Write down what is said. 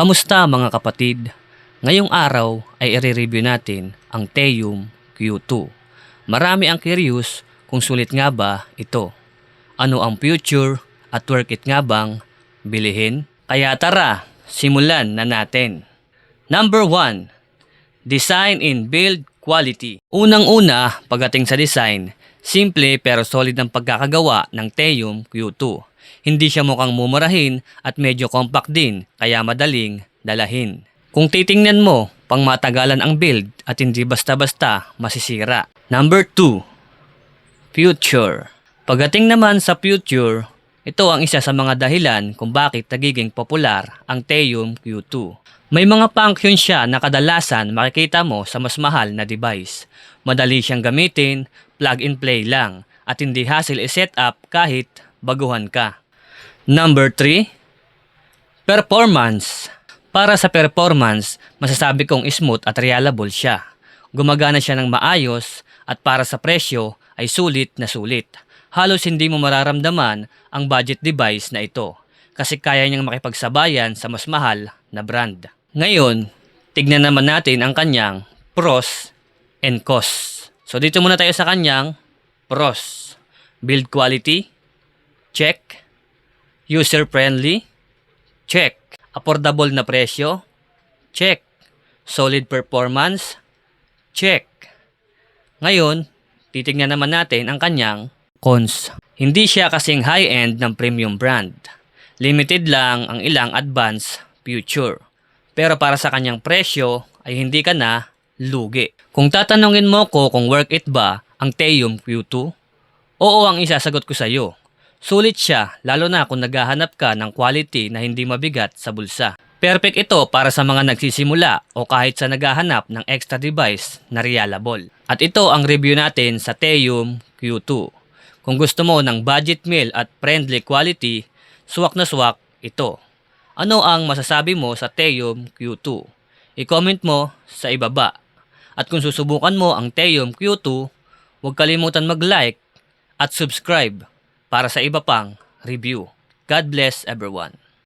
Kamusta mga kapatid? Ngayong araw ay i-review natin ang Teum Q2. Marami ang curious kung sulit nga ba ito. Ano ang future at worth it nga bang bilihin? Kaya tara, simulan na natin. Number 1. Design in build quality. Unang-una, pagdating sa design, simple pero solid ang pagkakagawa ng Teum Q2. Hindi siya mukhang mumurahin at medyo compact din kaya madaling dalahin. Kung titingnan mo, pang matagalan ang build at hindi basta-basta masisira. Number 2. Future. Pagdating naman sa future, ito ang isa sa mga dahilan kung bakit nagiging popular ang Teum Q2. May mga function siya na kadalasan makikita mo sa mas mahal na device. Madali siyang gamitin, plug and play lang, at hindi hassle i-set up kahit baguhan ka. Number 3. Performance. Para sa performance, masasabi kong smooth at reliable siya. Gumagana siya ng maayos at para sa presyo ay sulit na sulit. Halos hindi mo mararamdaman ang budget device na ito kasi kaya niyang makipagsabayan sa mas mahal na brand. Ngayon, tignan naman natin ang kanyang pros and costs. So dito muna tayo sa kanyang pros. Build quality, check. User friendly, check. Affordable na presyo, check. Solid performance, check. Ngayon, titignan naman natin ang kanyang cons. Hindi siya kasing high-end ng premium brand. Limited lang ang ilang advanced feature. Pero para sa kanyang presyo ay hindi ka na lugi. Kung tatanungin mo ko kung worth it ba ang Teum Q2, oo ang isasagot ko sa iyo. Sulit siya lalo na kung naghahanap ka ng quality na hindi mabigat sa bulsa. Perfect ito para sa mga nagsisimula o kahit sa naghahanap ng extra device na reliable. At ito ang review natin sa Teum Q2. Kung gusto mo ng budget meal at friendly quality, swak na swak ito. Ano ang masasabi mo sa Teum Q2? I-comment mo sa ibaba. At kung susubukan mo ang Teum Q2, huwag kalimutan mag-like at subscribe para sa iba pang review. God bless everyone.